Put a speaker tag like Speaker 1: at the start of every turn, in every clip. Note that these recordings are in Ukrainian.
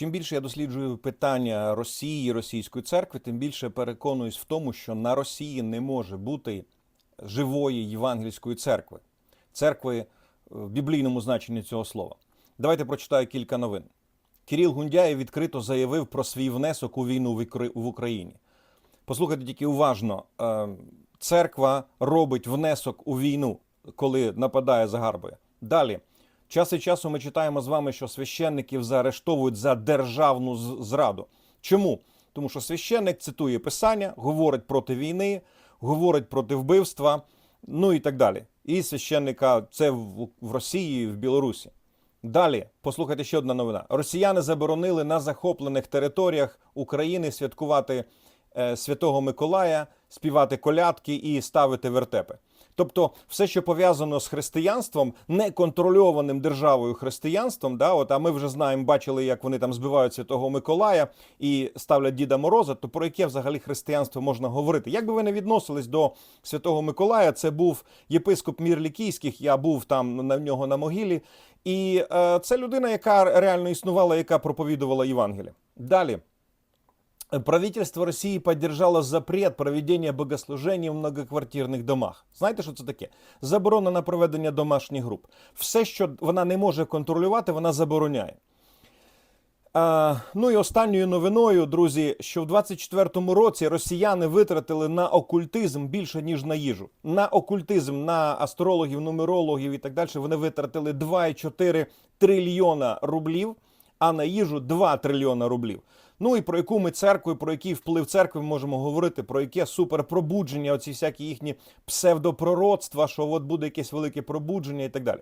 Speaker 1: Чим більше я досліджую питання Росії, російської церкви, тим більше переконуюсь в тому, що на Росії не може бути живої євангельської церкви, церкви е, в біблійному значенні цього слова. Давайте прочитаю кілька новин. Кирил Гундяєв відкрито заявив про свій внесок у війну в Україні. Послухайте тільки уважно. Е, Церква робить внесок у війну, коли нападає загарбує. Далі. Час від часу ми читаємо з вами, що священників заарештовують за державну зраду. Чому? Тому що священник цитує писання, говорить проти війни, говорить проти вбивства, ну і так далі. І священника це в Росії, в Білорусі. Далі, послухайте ще одна новина. Росіяни заборонили на захоплених територіях України святкувати е, Святого Миколая, співати колядки і ставити вертепи. Тобто, все, що пов'язано з християнством, неконтрольованим державою християнством, да, от, а ми вже знаємо, бачили, як вони там збивають Святого Миколая і ставлять Діда Мороза, то про яке взагалі християнство можна говорити? Як би ви не відносились до Святого Миколая, це був єпископ Мір Лікійських, я був там на нього на могилі. І е, це людина, яка реально існувала, яка проповідувала Євангеліє. Далі. Правительство Росії поддержало запрет проведення богослужень в многоквартирних домах. Знаєте, що це таке? Заборона на проведення домашніх груп. Все, що вона не може контролювати, вона забороняє. А, ну і останньою новиною, друзі, що в 24-му році росіяни витратили на окультизм більше ніж на їжу. На окультизм, на астрологів, нумерологів і так далі. Вони витратили 2,4 трильйона рублів, а на їжу 2 трильйона рублів. Ну і про яку ми церкву, про який вплив церкви можемо говорити, про яке суперпробудження, оці всякі їхні псевдопророцтва, що от буде якесь велике пробудження і так далі.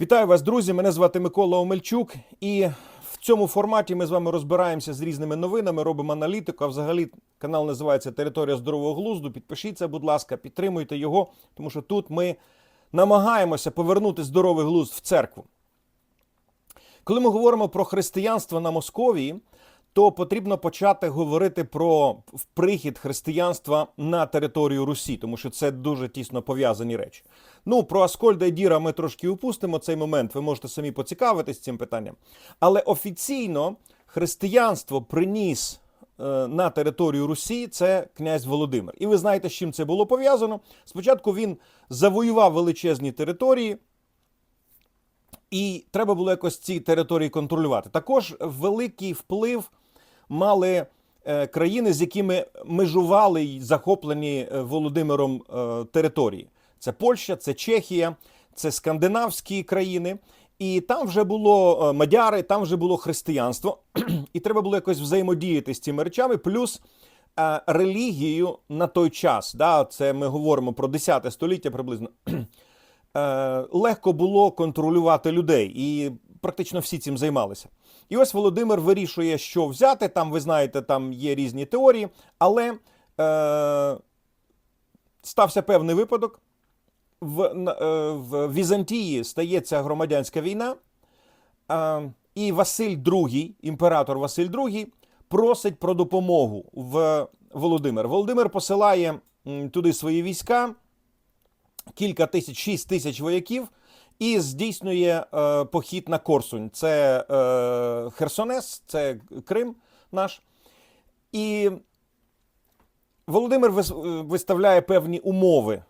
Speaker 1: Вітаю вас, друзі! Мене звати Микола Омельчук, і в цьому форматі ми з вами розбираємося з різними новинами, робимо аналітику. А взагалі канал називається Територія здорового глузду. Підпишіться, будь ласка, підтримуйте його, тому що тут ми намагаємося повернути здоровий глузд в церкву. Коли ми говоримо про християнство на Московії, то потрібно почати говорити про прихід християнства на територію Русі, тому що це дуже тісно пов'язані речі. Ну, про Аскольда і Діра ми трошки упустимо цей момент. Ви можете самі поцікавитись цим питанням. Але офіційно християнство приніс е, на територію Русі це князь Володимир. І ви знаєте, з чим це було пов'язано. Спочатку він завоював величезні території. І треба було якось ці території контролювати. Також великий вплив мали е, країни, з якими межували й захоплені е, Володимиром е, території. Це Польща, це Чехія, це скандинавські країни. І там вже було мадяри, там вже було християнство, і треба було якось взаємодіяти з цими речами. Плюс релігію на той час, да, це ми говоримо про 10 століття приблизно. легко було контролювати людей, і практично всі цим займалися. І ось Володимир вирішує, що взяти. Там, ви знаєте, там є різні теорії, але е, стався певний випадок. В, е, в Візантії стається громадянська війна, і Василь II, імператор Василь II, просить про допомогу в Володимир. Володимир посилає туди свої війська кілька тисяч, шість тисяч вояків і здійснює е, похід на Корсунь. Це е, Херсонес, це Крим наш. І Володимир виставляє певні умови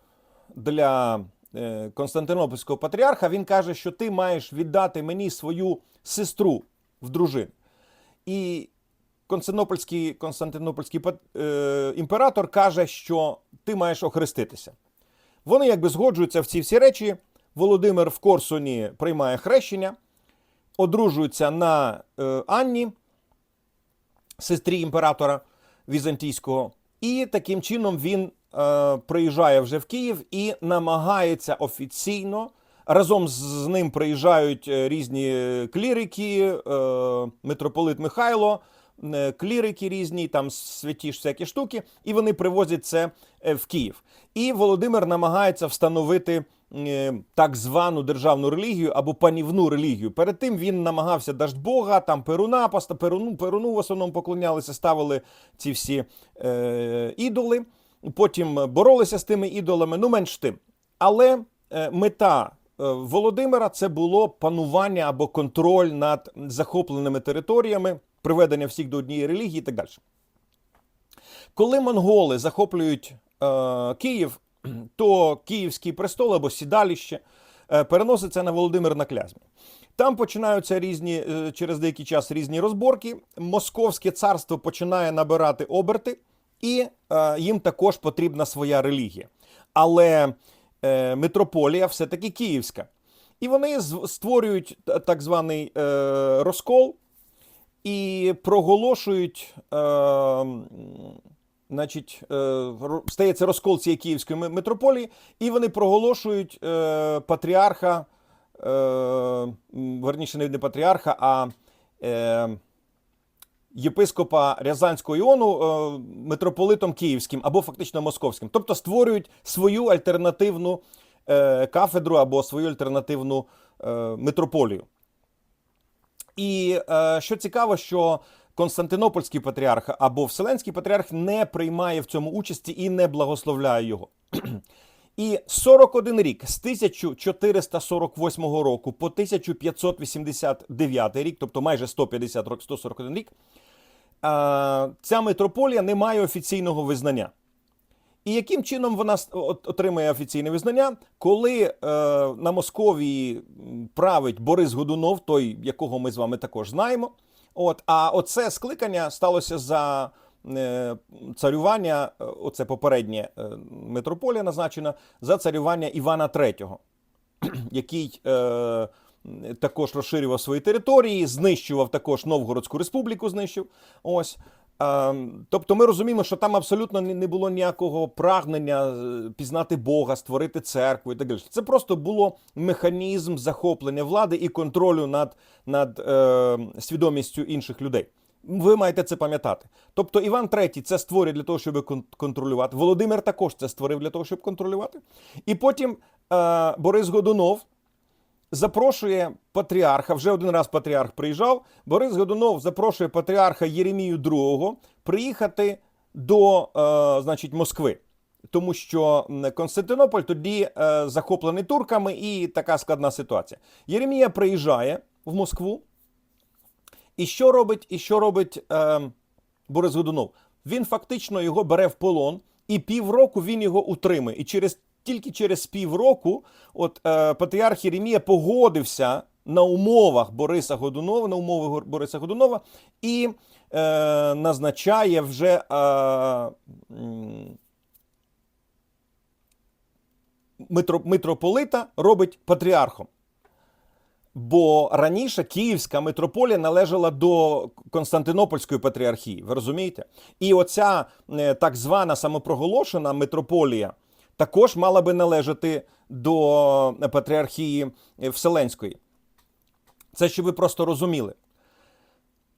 Speaker 1: для е, Константинопольського патріарха. Він каже, що ти маєш віддати мені свою сестру в дружин. І Константинопольський, Константинопольський е, імператор каже, що ти маєш охреститися. Вони якби згоджуються в ці всі речі. Володимир в Корсуні приймає хрещення, одружується на е, Анні, сестрі імператора Візантійського, і таким чином він е, приїжджає вже в Київ і намагається офіційно. Разом з- ним приїжджають е, різні клірики, е, митрополит Михайло, е, клірики різні, там святі ж всякі штуки, і вони привозять це е, в Київ. І Володимир намагається встановити е, так звану державну релігію або панівну релігію. Перед тим він намагався даждь Бога, там Перуна, поста- Перуну, Перуну в основному поклонялися, ставили ці всі е, ідоли. Потім боролися з тими ідолами, ну менш тим. Але е, мета Володимира це було панування або контроль над захопленими територіями, приведення всіх до однієї релігії і так далі. Коли монголи захоплюють е, Київ, то Київський престол або сідаліще е, переноситься на Володимир на Клязьмі. Там починаються різні е, через деякий час різні розборки. Московське царство починає набирати оберти, і е, їм також потрібна своя релігія. Але митрополія все-таки київська. І вони створюють так званий розкол і проголошують. Значить, е, стається розкол цієї київської митрополії, і вони проголошують е, патріарха, е, верніше не патріарха, а єпископа Рязанського Іону митрополитом київським або фактично московським. Тобто створюють свою альтернативну кафедру або свою альтернативну митрополію. І що цікаво, що Константинопольський патріарх або Вселенський патріарх не приймає в цьому участі і не благословляє його. І 41 рік з 1448 року по 1589 рік, тобто майже 150 років, 141 рік, ця митрополія не має офіційного визнання. І яким чином вона отримає офіційне визнання, коли е, на Московії править Борис Годунов, той, якого ми з вами також знаємо. От, а оце скликання сталося за е, царювання, е, оце попереднє е, митрополія назначена, за царювання Івана III, який е, також розширював свої території, знищував також Новгородську республіку, знищив. Ось. Тобто ми розуміємо, що там абсолютно не було ніякого прагнення е, пізнати Бога, створити церкву і так далі. Це просто було механізм захоплення влади і контролю над, над е, свідомістю інших людей. Ви маєте це пам'ятати. Тобто Іван III це створює для того, щоб кон- контролювати. Володимир також це створив для того, щоб контролювати. І потім е, Борис Годунов запрошує патріарха. Вже один раз патріарх приїжджав. Борис Годунов запрошує патріарха Єремію II приїхати до е, значить, Москви. Тому що Константинополь тоді е, захоплений турками і така складна ситуація. Єремія приїжджає в Москву. І що робить, і що робить е, Борис Годунов? Він фактично його бере в полон, і півроку він його утримує. І через тільки через півроку, от е, патріарх Єремія погодився на умовах Бориса Годунова, на умови Бориса Годунова, і е, назначає вже е, митрополита робить патріархом. Бо раніше Київська митрополія належала до Константинопольської патріархії. Ви розумієте? І оця е, так звана самопроголошена митрополія також мала би належати до патріархії е, Вселенської. Це щоб ви просто розуміли.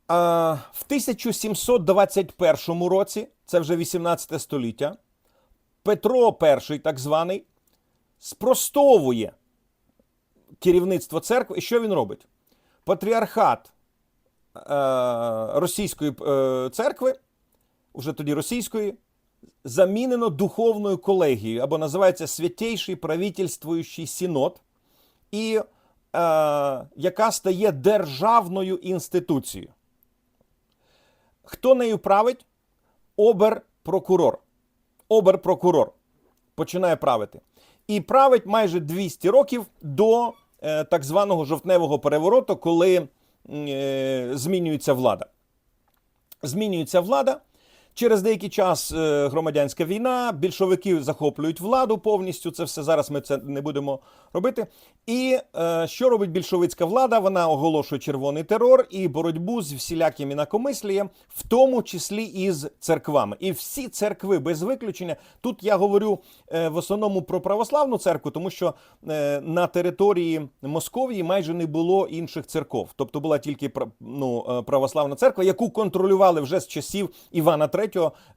Speaker 1: А, в 1721 році, це вже 18 століття, Петро І, так званий, спростовує керівництво церкви. І що він робить? Патріархат е, російської е, церкви, вже тоді російської, замінено духовною колегією, або називається Святейший правительствуючий синод, і, е, яка стає державною інституцією. Хто нею править? Обер-прокурор. Обер-прокурор починає правити. І править майже 200 років до е, так званого жовтневого перевороту, коли е, змінюється влада. Змінюється влада. Через деякий час е, громадянська війна, більшовики захоплюють владу повністю. Це все зараз ми це не будемо робити. І е, що робить більшовицька влада? Вона оголошує червоний терор і боротьбу з всіляким інакомислієм, в тому числі і з церквами. І всі церкви без виключення. Тут я говорю е, в основному про православну церкву, тому що е, на території Московії майже не було інших церков. Тобто була тільки ну, е, православна церква, яку контролювали вже з часів Івана III,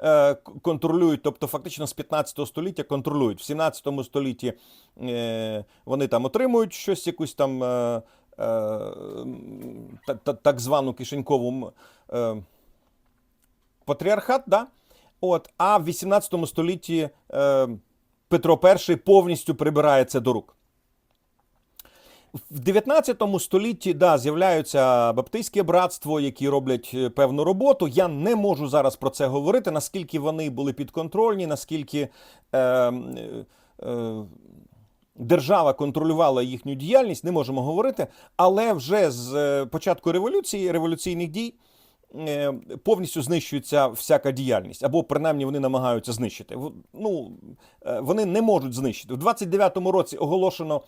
Speaker 1: е, контролюють, тобто фактично з 15 століття контролюють. В 17 столітті е, вони там отримують щось, якусь там е, та- та- так звану кишенькову патріархат, да? От, а в 18 столітті Петро І повністю прибирає це до рук. В 19 столітті да, з'являються баптистське братство, які роблять е, певну роботу. Я не можу зараз про це говорити, наскільки вони були підконтрольні, наскільки е, е, держава контролювала їхню діяльність, не можемо говорити. Але вже з е, початку революції, революційних дій, е, повністю знищується всяка діяльність, або принаймні вони намагаються знищити. Ну, вони не можуть знищити. У 29-му році оголошено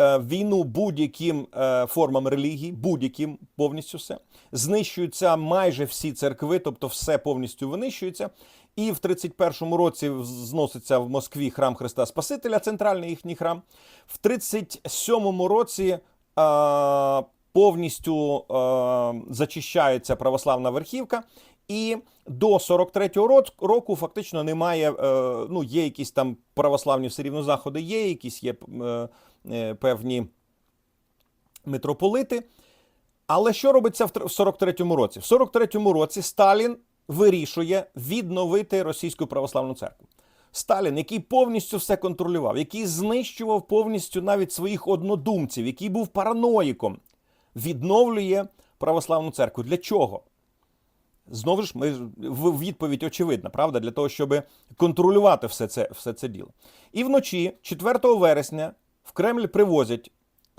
Speaker 1: війну будь-яким е, формам релігії, будь-яким повністю все. Знищуються майже всі церкви, тобто все повністю винищується. І в 31-му році зноситься в Москві храм Христа Спасителя, центральний їхній храм. В 37-му році е, повністю е, зачищається православна верхівка. І до 43-го року- фактично немає. е, Ну, є якісь там православні все рівно заходи, є якісь є е, е, певні митрополити. Але що робиться в 43-му році? В 43-му році Сталін вирішує відновити російську православну церкву. Сталін, який повністю все контролював, який знищував повністю навіть своїх однодумців, який був параноїком, відновлює православну церкву. Для чого? Знову ж ми відповідь очевидна, правда, для того, щоб контролювати все це, все це діло. І вночі, 4 вересня, в Кремль привозять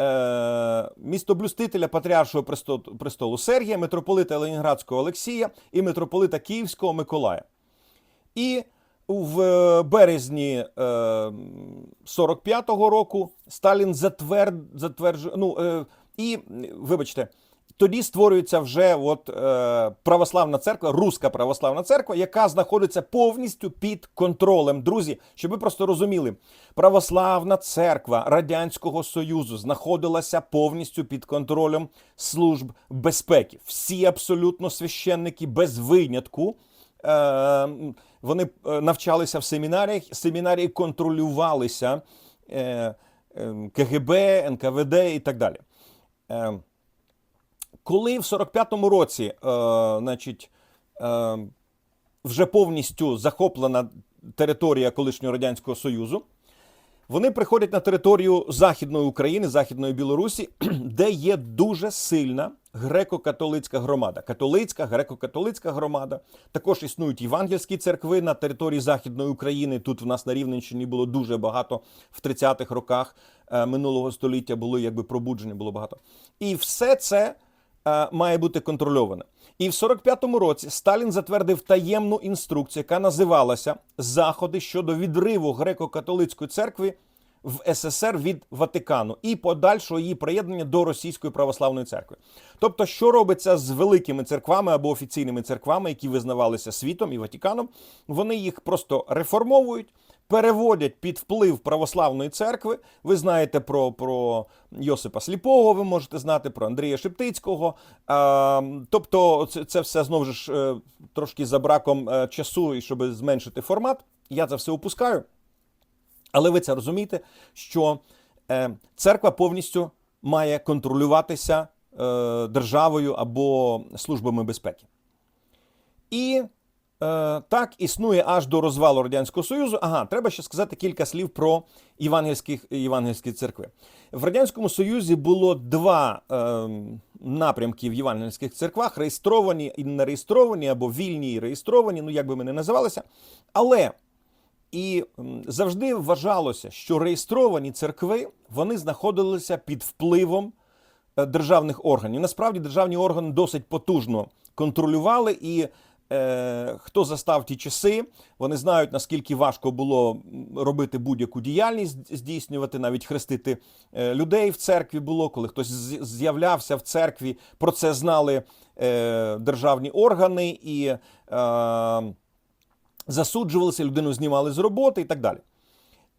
Speaker 1: е, містоблюстителя Патріаршого престолу, Сергія, митрополита Ленінградського Олексія і митрополита Київського Миколая. І в березні е, 45-го року Сталін затвер... затверджує. Ну, е, і, вибачте, тоді створюється вже от, е, православна церква, Руська православна церква, яка знаходиться повністю під контролем. Друзі, щоб ви просто розуміли, православна церква Радянського Союзу знаходилася повністю під контролем служб безпеки. Всі абсолютно священники без винятку. Е, вони е, навчалися в семінаріях, семінарії контролювалися е, е, КГБ, НКВД і так далі. Е, коли в 45-му році, е, значить, е, вже повністю захоплена територія колишнього Радянського Союзу, вони приходять на територію Західної України, Західної Білорусі, де є дуже сильна греко-католицька громада. Католицька, греко-католицька громада. Також існують євангельські церкви на території Західної України. Тут в нас на Рівненщині було дуже багато в 30-х роках е, минулого століття було якби пробудження, було багато. І все це має бути контрольоване. І в 45-му році Сталін затвердив таємну інструкцію, яка називалася Заходи щодо відриву греко-католицької церкви в СССР від Ватикану і подальшого її приєднання до Російської православної церкви. Тобто, що робиться з великими церквами або офіційними церквами, які визнавалися світом і Ватиканом, вони їх просто реформовують. Переводять під вплив православної церкви. Ви знаєте про, про Йосипа Сліпого, ви можете знати про Андрія Шептицького. Тобто, це, все знову ж е, трошки за браком е, часу, і щоб зменшити формат. Я це все опускаю. Але ви це розумієте, що е, церква повністю має контролюватися державою або службами безпеки. І так існує аж до розвалу Радянського Союзу. Ага, треба ще сказати кілька слів про євангельських, євангельські церкви. В Радянському Союзі було два е, напрямки в євангельських церквах: реєстровані і не реєстровані, або вільні і реєстровані, ну як би ми не називалися. Але і завжди вважалося, що реєстровані церкви вони знаходилися під впливом е, державних органів. Насправді державні органи досить потужно контролювали, і е, хто застав ті часи, вони знають, наскільки важко було робити будь-яку діяльність, здійснювати, навіть хрестити е, людей в церкві було, коли хтось з'являвся в церкві, про це знали е, державні органи і. Засуджувалися, людину знімали з роботи і так далі.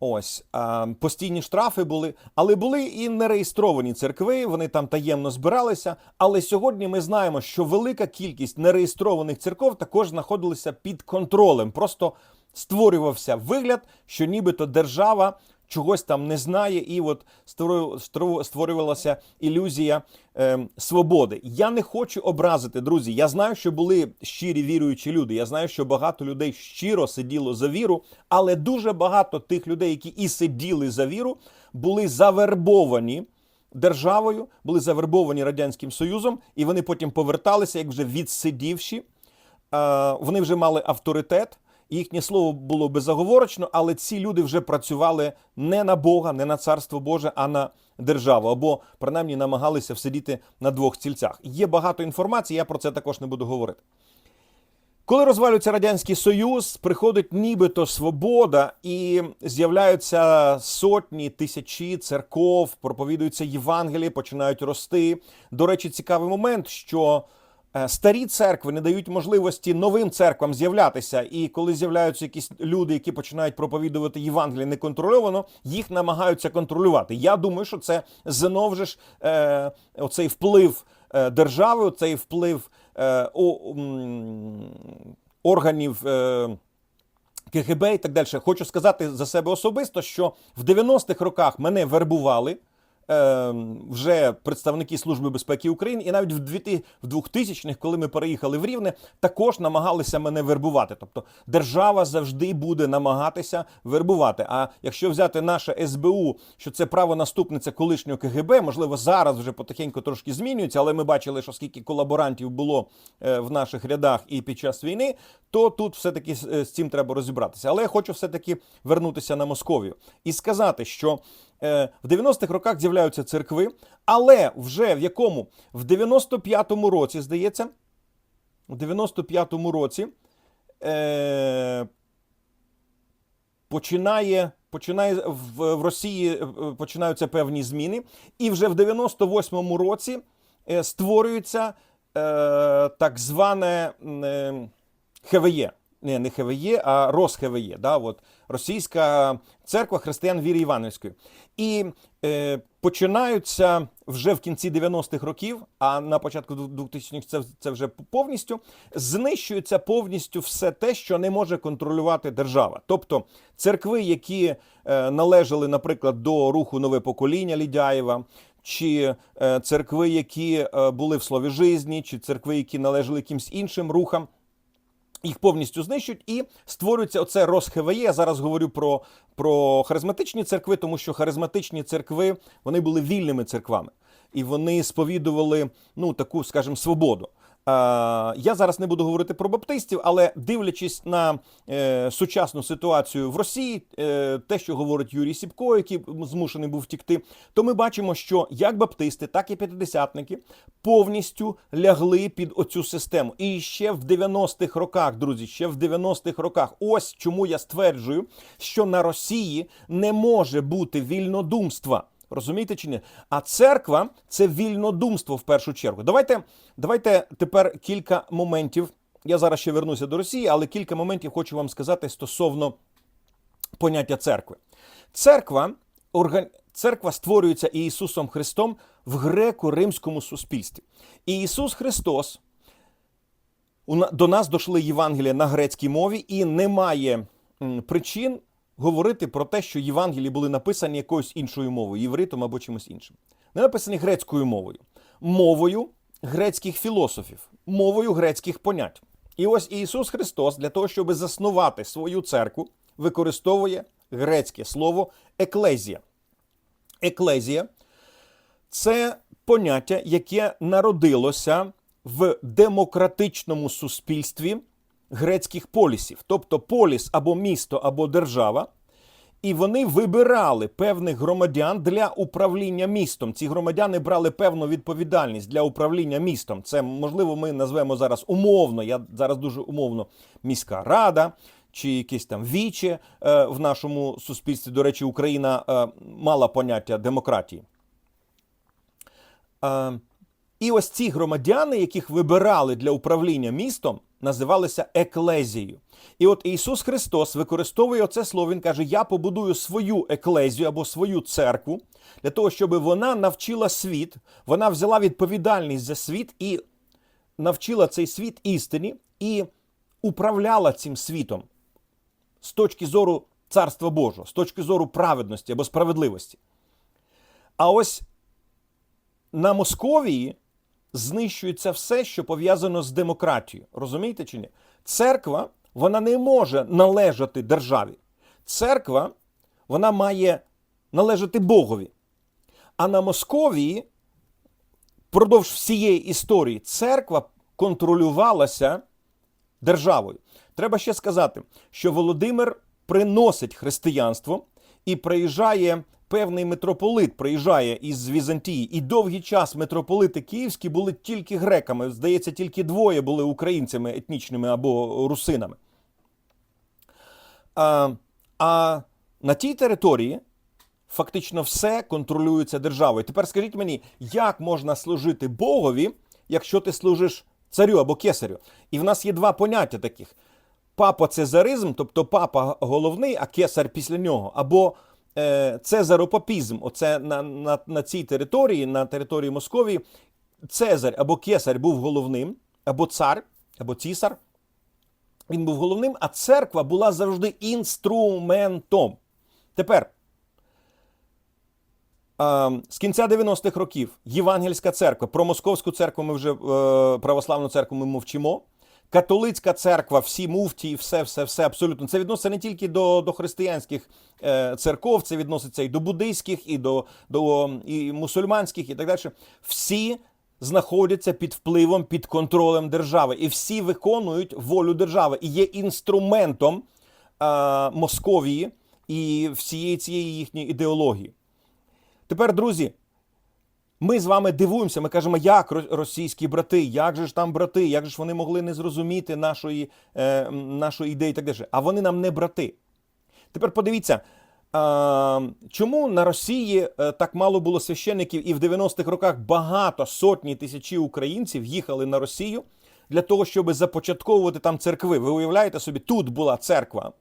Speaker 1: Ось а, постійні штрафи були, але були і нереєстровані церкви, вони там таємно збиралися. Але сьогодні ми знаємо, що велика кількість нереєстрованих церков також знаходилися під контролем. Просто створювався вигляд, що нібито держава чогось там не знає, і от створю- створю- створювалася ілюзія е, свободи. Я не хочу образити, друзі. Я знаю, що були щирі віруючі люди. Я знаю, що багато людей щиро сиділо за віру, але дуже багато тих людей, які і сиділи за віру, були завербовані державою, були завербовані Радянським Союзом, і вони потім поверталися, як вже відсидівші. Е, Вони вже мали авторитет, їхнє слово було безоговорочно, але ці люди вже працювали не на Бога, не на царство Боже, а на державу, або принаймні намагалися всидіти на двох стільцях. Є багато інформації, я про це також не буду говорити. Коли розвалюється Радянський Союз, приходить нібито свобода, і з'являються сотні, тисячі церков, проповідуються Євангелії, починають рости. До речі, цікавий момент, що старі церкви не дають можливості новим церквам з'являтися. І коли з'являються якісь люди, які починають проповідувати Євангеліє неконтрольовано, їх намагаються контролювати. Я думаю, що це знов же ж е, оцей вплив е, держави, оцей вплив е, о, м, органів. Е, КГБ і так далі. Хочу сказати за себе особисто, що в 90-х роках мене вербували е, вже представники Служби безпеки України, і навіть в 2000 в 2000-х, коли ми переїхали в Рівне, також намагалися мене вербувати. Тобто держава завжди буде намагатися вербувати. А якщо взяти наше СБУ, що це правонаступниця колишнього КГБ, можливо, зараз вже потихеньку трошки змінюється, але ми бачили, що скільки колаборантів було е, в наших рядах і під час війни, то тут все-таки з е, цим треба розібратися. Але я хочу все-таки вернутися на Московію і сказати, що в 90-х роках з'являються церкви, але вже в якому? В 95-му році, здається, в 95-му році е, починає, починає в, в Росії е, починаються певні зміни, і вже в 98-му році е, створюється е, так зване е, ХВЄ. Не, не ХВЄ, а РосХВЄ, да, от, Російська церква християн віри Івановської. І е, починаються вже в кінці 90-х років, а на початку 2000-х це, це вже повністю, знищується повністю все те, що не може контролювати держава. Тобто церкви, які е, належали, наприклад, до руху нове покоління Лідяєва, чи е, церкви, які е, були в слові жизні, чи церкви, які належали якимсь іншим рухам. Їх повністю знищують і створюється оце РосХВЄ. Я зараз говорю про, про харизматичні церкви, тому що харизматичні церкви вони були вільними церквами, і вони сповідували ну таку, скажімо, свободу. Е, Я зараз не буду говорити про баптистів, але дивлячись на е, сучасну ситуацію в Росії, е, те, що говорить Юрій Сіпко, який змушений був втікти, то ми бачимо, що як баптисти, так і п'ятидесятники повністю лягли під оцю систему. І ще в 90-х роках, друзі, ще в 90-х роках, ось чому я стверджую, що на Росії не може бути вільнодумства. Розумієте чи ні? А церква це вільнодумство в першу чергу. Давайте, давайте тепер кілька моментів. Я зараз ще вернуся до Росії, але кілька моментів хочу вам сказати стосовно поняття церкви. Церква, орга... церква створюється Ісусом Христом в греко-римському суспільстві. І Ісус Христос до нас дошли Євангелія на грецькій мові, і немає причин говорити про те, що Євангелії були написані якоюсь іншою мовою, євритом або чимось іншим. Не написані грецькою мовою, мовою грецьких філософів, мовою грецьких понять. І ось Ісус Христос для того, щоб заснувати свою церкву, використовує грецьке слово еклезія. Еклезія це поняття, яке народилося в демократичному суспільстві грецьких полісів, тобто поліс або місто, або держава. І вони вибирали певних громадян для управління містом. Ці громадяни брали певну відповідальність для управління містом. Це можливо, ми назвемо зараз умовно. Я зараз дуже умовно міська рада чи якесь там віче в нашому суспільстві. До речі, Україна е, мала поняття демократії. Е, і ось ці громадяни, яких вибирали для управління містом, називалися еклезією. І от Ісус Христос використовує оце слово. Він каже: Я побудую свою еклезію або свою церкву для того, щоб вона навчила світ, вона взяла відповідальність за світ і навчила цей світ істині і управляла цим світом з точки зору Царства Божого, з точки зору праведності або справедливості. А ось на Московії знищується все, що пов'язано з демократією. Розумієте чи ні? Церква вона не може належати державі. Церква вона має належати Богові. А на Московії впродовж всієї історії церква контролювалася державою. Треба ще сказати, що Володимир приносить християнство і приїжджає певний митрополит, приїжджає із Візантії. І довгий час митрополити київські були тільки греками. Здається, тільки двоє були українцями етнічними або русинами. А, а на тій території фактично все контролюється державою. Тепер скажіть мені, як можна служити Богові, якщо ти служиш царю або кесарю? І в нас є два поняття таких: папа цезаризм, тобто папа головний, а кесар після нього, або цезаропапізм. Оце на, на, на цій території, на території Московії, Цезар або кесар був головним, або цар, або цісар. Він був головним, а церква була завжди інструментом. Тепер, з кінця 90-х років Євангельська церква, про Московську церкву ми вже е, православну церкву ми мовчимо. Католицька церква, всі муфтії, все, все, все абсолютно. Це відноситься не тільки до, до християнських е, церков, це відноситься і до буддийських, і до, до і мусульманських, і так далі. Всі знаходяться під впливом, під контролем держави, і всі виконують волю держави і є інструментом е, Московії і всієї цієї їхньої ідеології. Тепер, друзі, ми з вами дивуємося, ми кажемо, як російські брати, як же ж там брати, як же ж вони могли не зрозуміти нашої, е, нашої ідеї і так далі. А вони нам не брати. Тепер подивіться, а, чому на Росії е, так мало було священників, і в 90-х роках багато сотні тисячі українців їхали на Росію для того, щоб започатковувати там церкви. Ви уявляєте собі, тут була церква,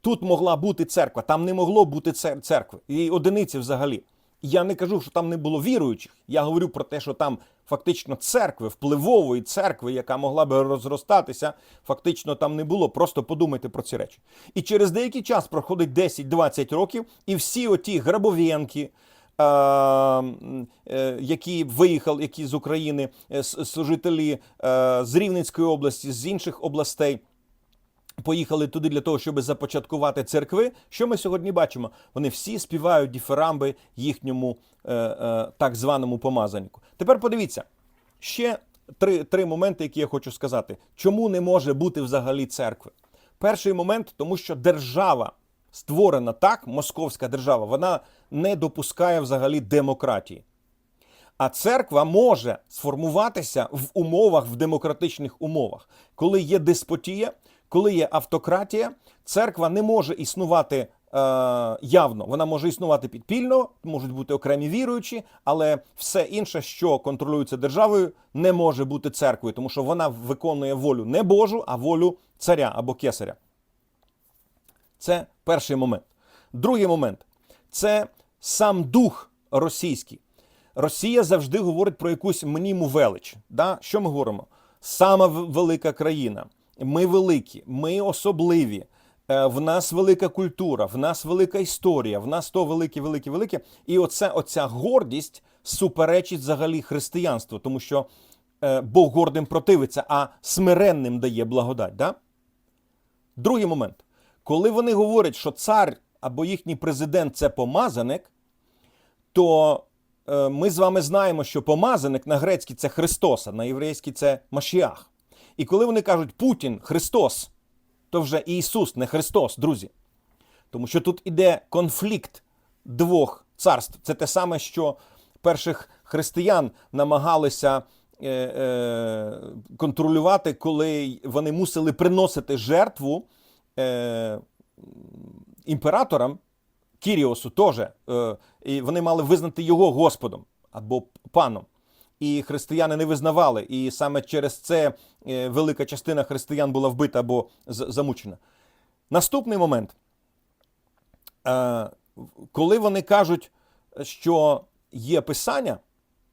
Speaker 1: тут могла бути церква, там не могло бути церкви. І одиниці взагалі. Я не кажу, що там не було віруючих. Я говорю про те, що там фактично церкви, впливової церкви, яка могла би розростатися, фактично там не було. Просто подумайте про ці речі. І через деякий час проходить 10-20 років, і всі оті грабов'янки, е, е, які виїхали, які з України, е, служителі з Рівненської області, з інших областей. Поїхали туди для того, щоб започаткувати церкви. Що ми сьогодні бачимо? Вони всі співають діферамби їхньому е, е, так званому помазаннику. Тепер подивіться ще три, три моменти, які я хочу сказати. Чому не може бути взагалі церкви? Перший момент, тому що держава створена так, московська держава, вона не допускає взагалі демократії. А церква може сформуватися в умовах, в демократичних умовах. Коли є деспотія, коли є автократія, церква не може існувати е, явно. Вона може існувати підпільно, можуть бути окремі віруючі, але все інше, що контролюється державою, не може бути церквою, тому що вона виконує волю не Божу, а волю царя або кесаря. Це перший момент. Другий момент це сам дух російський. Росія завжди говорить про якусь мніму велич. Да? Що ми говоримо? Сама велика країна. Ми великі, ми особливі. е, В нас велика культура, в нас велика історія, в нас то велике, велике, велике. І оце, оця гордість суперечить взагалі християнству, тому що е, Бог гордим противиться, а смиренним дає благодать. Да? Другий момент. Коли вони говорять, що цар або їхній президент це помазаник, то е, ми з вами знаємо, що помазаник на грецький це Христос, а на єврейський це Машіах. І коли вони кажуть Путін Христос, то вже Ісус не Христос, друзі. Тому що тут іде конфлікт двох царств. Це те саме, що перших християн намагалися е, е, контролювати, коли вони мусили приносити жертву е, імператорам Кіріосу теж. Е, і вони мали визнати його Господом або паном. І християни не визнавали. І саме через це е, велика частина християн була вбита або замучена. Наступний момент. Е, коли вони кажуть, що є писання,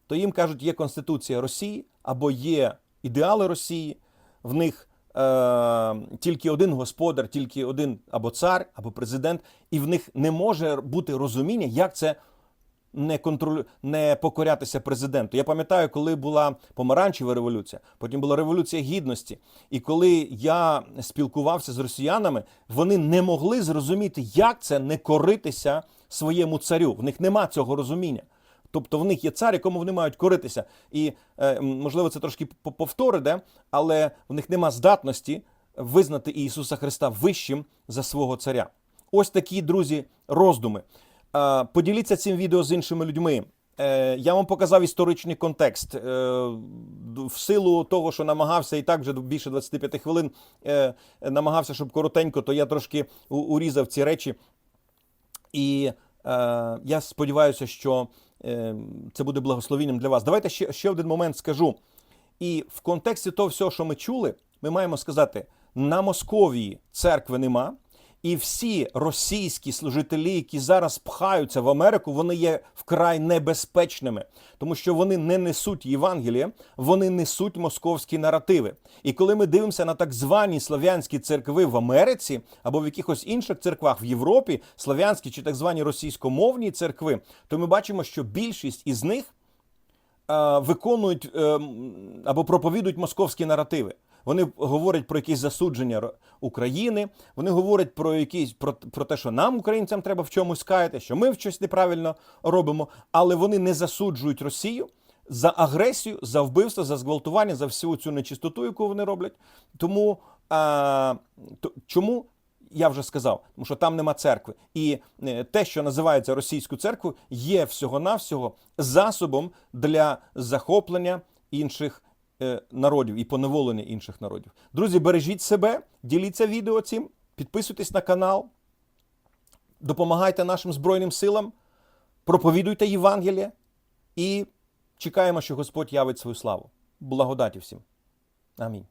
Speaker 1: то їм кажуть, є Конституція Росії або є ідеали Росії, в них е, тільки один господар, тільки один або цар, або президент, і в них не може бути розуміння, як це не контролю... не покорятися президенту. Я пам'ятаю, коли була помаранчева революція, потім була революція гідності. І коли я спілкувався з росіянами, вони не могли зрозуміти, як це не коритися своєму царю. В них нема цього розуміння. Тобто в них є цар, якому вони мають коритися. І е, можливо це трошки по- повтори, але в них нема здатності визнати Ісуса Христа вищим за свого царя. Ось такі, друзі, роздуми. Поділіться цим відео з іншими людьми. Е, Я вам показав історичний контекст. Е, В силу того, що намагався і так вже більше 25 хвилин е, намагався, щоб коротенько, то я трошки урізав ці речі. І я сподіваюся, що це буде благословенням для вас. Давайте ще, ще один момент скажу. І в контексті того всього, що ми чули, ми маємо сказати: на Московії церкви нема, і всі російські служителі, які зараз пхаються в Америку, вони є вкрай небезпечними, тому що вони не несуть Євангелія, вони несуть московські наративи. І коли ми дивимося на так звані слав'янські церкви в Америці або в якихось інших церквах в Європі, слав'янські чи так звані російськомовні церкви, то ми бачимо, що більшість із них е, виконують е, або проповідують московські наративи. Вони говорять про якісь засудження України, вони говорять про якісь про, про те, що нам, українцям, треба в чомусь каяти, що ми в щось неправильно робимо, але вони не засуджують Росію за агресію, за вбивство, за зґвалтування, за всю цю нечистоту, яку вони роблять. Тому а, то, чому я вже сказав, тому що там нема церкви. І е, те, що називається російською церквою, є всього-навсього засобом для захоплення інших народів і поневолення інших народів. Друзі, бережіть себе, діліться відео цим, підписуйтесь на канал, допомагайте нашим Збройним силам, проповідуйте Євангеліє і чекаємо, що Господь явить свою славу. Благодаті всім. Амінь.